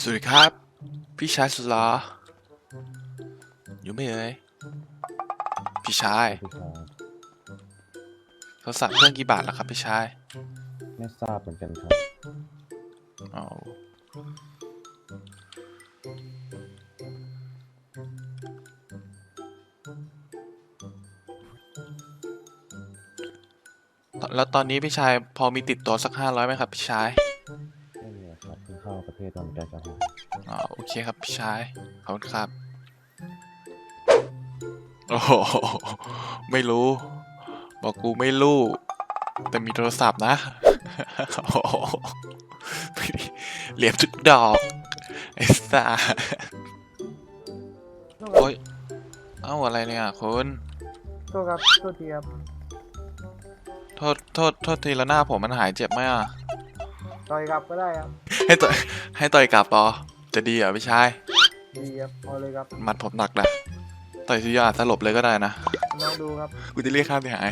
สวัสดีครับ พี่ชายสุดหลออยู่ไหม่เอ่ยพี่ชายพี่ชายโทรศัพท์เครื่องกี่บาทแล้วครับพี่ชายไม่ทราบเหมือนกันครับอ๋อ แล้วตอนนี้พี่ชายพอมีติดตัวสักห้าร้อยไหมครับพี่ชายไม่มีอะครับเพิ่งเข้าประเทศตอนใกล้จะหายอ๋อโอเคครับพี่ชาย ขอบคุณครับ โอ้โหไม่รู้ บอกกูไม่รู้ แต่มีโทรศัพท์นะโอ้โหเหลี่ยมทุกดอกไอ้สัสโอ้ย เอ้าอะไรเนี่ยคุณ โทษครับโทษทีครับ โทษโทษโทษทีละหน้าผมมันหายเจ็บไหมอะ ต่อยกลับก็ได้ครับให้ต่อยให้ต่อยกลับต่อจะดีเหรอพี่ชาย ดีครับพอเลยครับหมัดผมหนักนะต่อยทีเดียวอาจสลบเลยก็ได้นะ น้องดูครับ กูจะเรียกค่าเสียหาย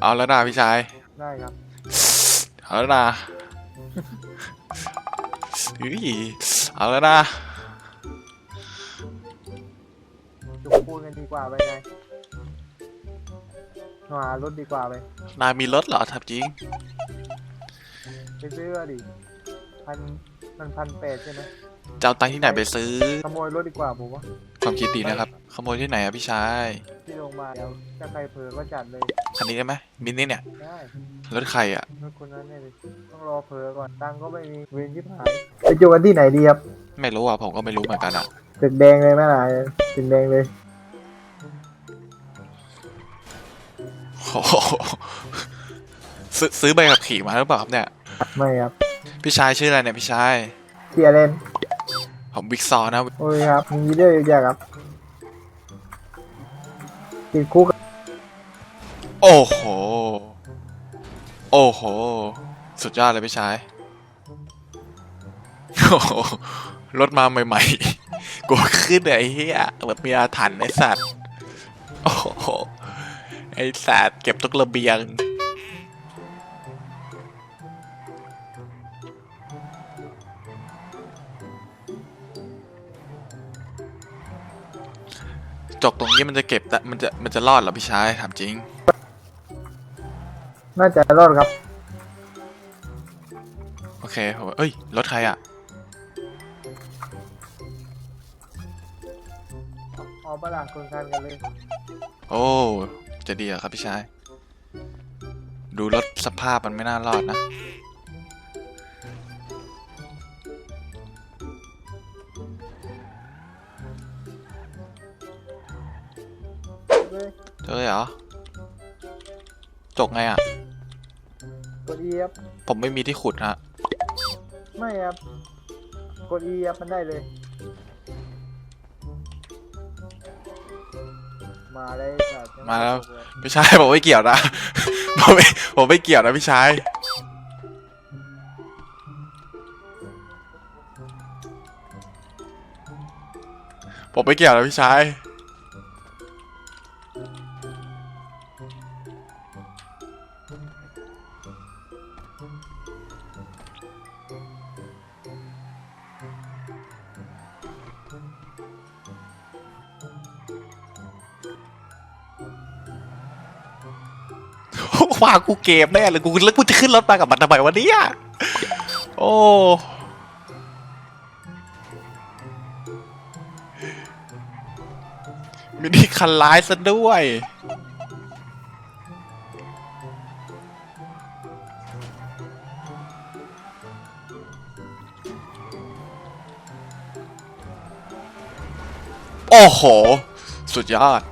เอาแล้วนะพี่ชาย ได้ครับเอาแล้วนะเฮ้ยเอาแล้วนะ จุกปูนกันดีกว่าไปไง หารถดีกว่าไปนายมีรถเหรอทับจริง ไปซื้อเอาดิพันมันพันแปดใช่ไหมจะเอาตังค์ที่ไหนไปซื้อ ขโมยรถดีกว่าผมว่าความคิดดีนะครับ ขโมยที่ไหนอะพี่ชาย ที่โรงพยาบาลเดี๋ยวถ้าใครเผลอก็จัดเลยคันนี้ได้ไหมมินนี่เนี่ย ได้รถใครอะรถคนนั้นเนี่ยดิต้องรอเผลอก่อนตังค์ก็ไม่มีเวรที่หายไปจุกกันที่ไหนดีครับไม่รู้อะผมก็ไม่รู้เหมือนกันอะตึกแดงเลยไหมล่ะตึกแดงเลย โอ้โหซื้อซื้อใบขับขี่มาหรือเปล่าครับเนี่ย ไม่ครับพี่ชายชื่ออะไรเนี่ยพี่ชาย เสียเล่นผมบิ๊กซอนะ โอ้ยครับ มีเรื่องเยอะแยะครับติดคุกโอ้โห โอ้โห สุดยอดเลยพี่ชายโอ้โหรถมาใหม่ๆ กูขึ้นเลยไอ้เหี้ยแบบมีอาถรรพ์ไอ้สัตว์ โอ้โห ไอ้สัตว์เก็บทุกระเบียง จกตรงนี้มันจะเก็บได้มันจะมันจะรอดเหรอพี่ชายถามจริง น่าจะรอดครับ โอเคผมเอ้ย รถใครอะเอาปะล่ะคนคันกันเลย โอ้ จะดีเหรอครับพี่ชาย ดูรถสภาพมันไม่น่ารอดนะเลยเจอเลยเหรอ จกไงอะ กด E ครับ ผมไม่มีที่ขุดฮะ ไม่ครับ กด E ครับมันได้เลย มาได้สัตว์มาแล้ว พี่ชายผมไม่เกี่ยวนะ ผมไม่ผมไม่เกี่ยวนะพี่ชาย ผมไม่เกี่ยวนะพี่ชาย ว่ากูเกมแน่เลยกูแล้วกูจะขึ้นรถมากับมันทำไมวะเนี่ยโอ้มินิคันร้ายซะด้วย โอ้โห สุดยอด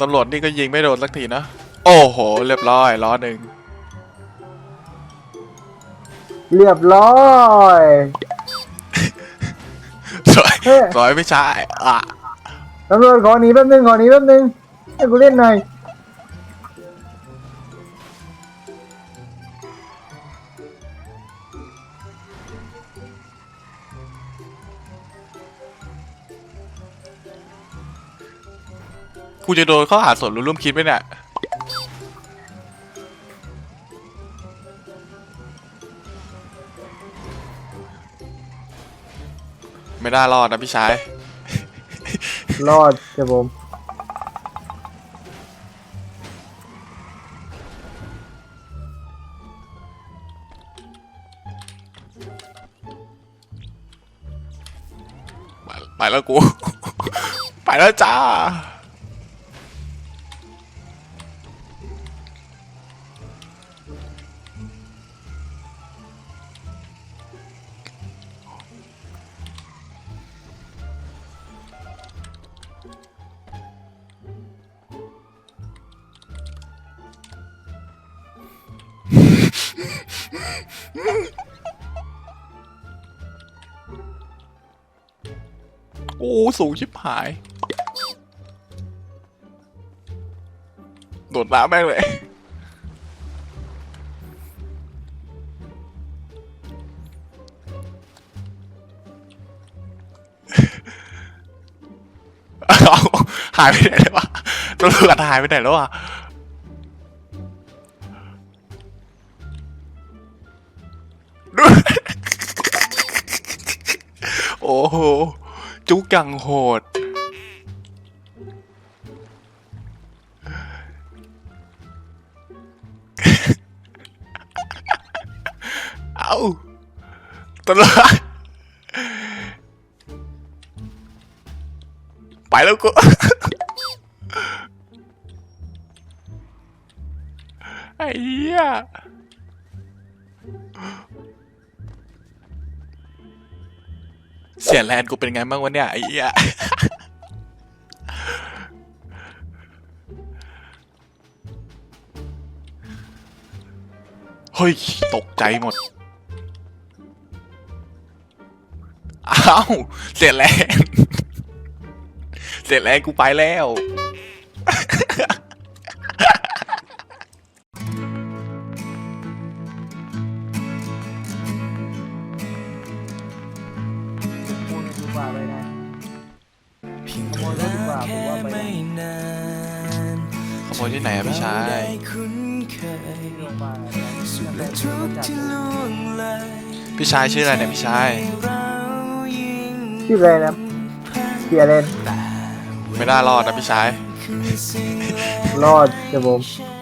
ตำรวจนี่ก็ยิงไม่โดนสักทีนะ โอ้โห เรียบร้อยล้อหนึ่งเรียบร้อยสวยเฮ้ยสวยไม่ใช่อะตำรวจขอหนีแป๊บนึงขอหนีแป๊บนึงให้กูเล่นหน่อยกูจะโดนข้อหาส่วนรู้ร่วมคิดไหมเนี่ย ไม่ได้รอดนะพี่ชาย รอดจะผมไปไปแล้วกู ไปแล้วจ้า โอ้สูงชิบหาย โดดน้ำแม่งเลย เอาหายไปไหนแล้ววะตำรวจหายไปไหนแล้ววะ โอ้โห จุกังโหด เอาตำรวจไปแล้วกูไอ้เหี้ย เสียแลนกูเป็นไงบ้างวะเนี่ยไอ้เหี้ยเฮ้ย ตกใจหมด อ้าว เสียแรง เสียแรงกูไปแล้ว กรู้จักที่ล่วงเลยพี่ชายชื่ออะไรเนี่ยพี่ชายเรายิ่งชื่ออะไรนะเสียเลนไม่น่ารอดนะพี่ชายคือสิ่งรอดจะผมใช่